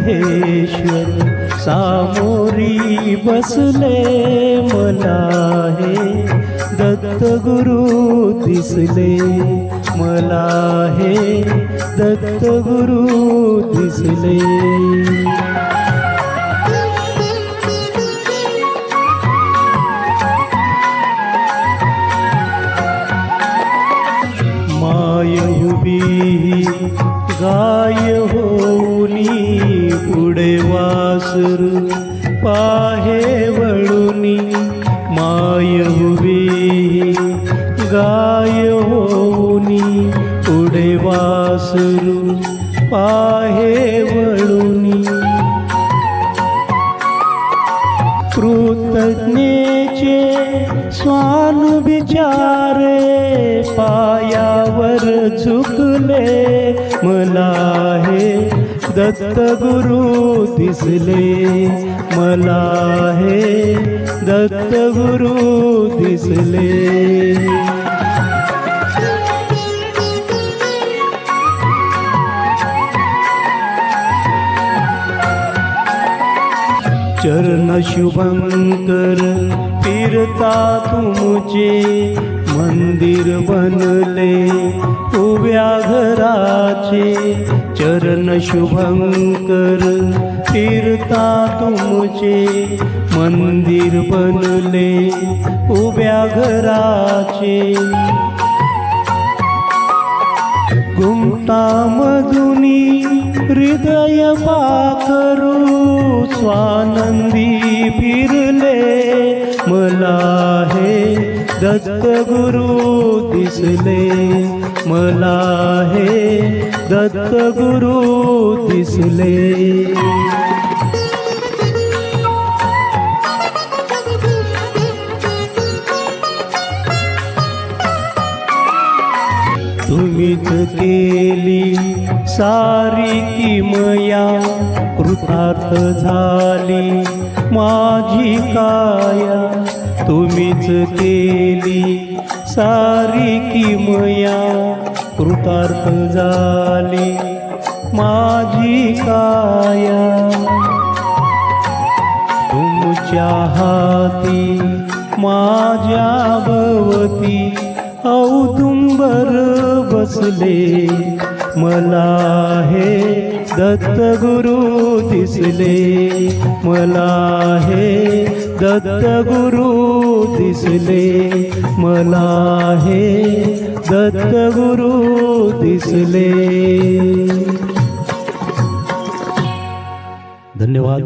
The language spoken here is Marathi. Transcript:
ज्ञानेश्वर सामोरी बसले मला हे दत्तगुरु दिसले मला हे दत्तगुरु दिसले. माय उभी गाय होनी पुढे वासर पाहे वळुनी माय उभी गाय होनी पुढे वासर पाहे वळुनी. कृतज्ञेचे स्वान विचारे पायावर झुकले मला हे दत्तगुरु दिसले मला हे दत्तगुरु दिसले। चरण शुभंकर फिरता तुमचे मंदिर बनले. उभ्या घराचे चरण शुभंकर तीर्था तुमचे. मंदिर बनले. उभ्या घराचे गुंता मधुनी हृदय पाखरू स्वानंदी फिरले. मला हे दत्तगुरु दिसले. मला हे दत्तगुरु दिसले. तुम्हीच केली सारी किमया कृतार्थ झाली माझी काया. तुम्हीच केली सारी किमया कृतार्थ झाली. माझी काया तुमच्या हाती माझ्या भवती औदुंबर बसले. मला हे दत्तगुरु दिसले. मला हे दत्तगुरु दिसले. मला हे दत्तगुरु दिसले. धन्यवाद.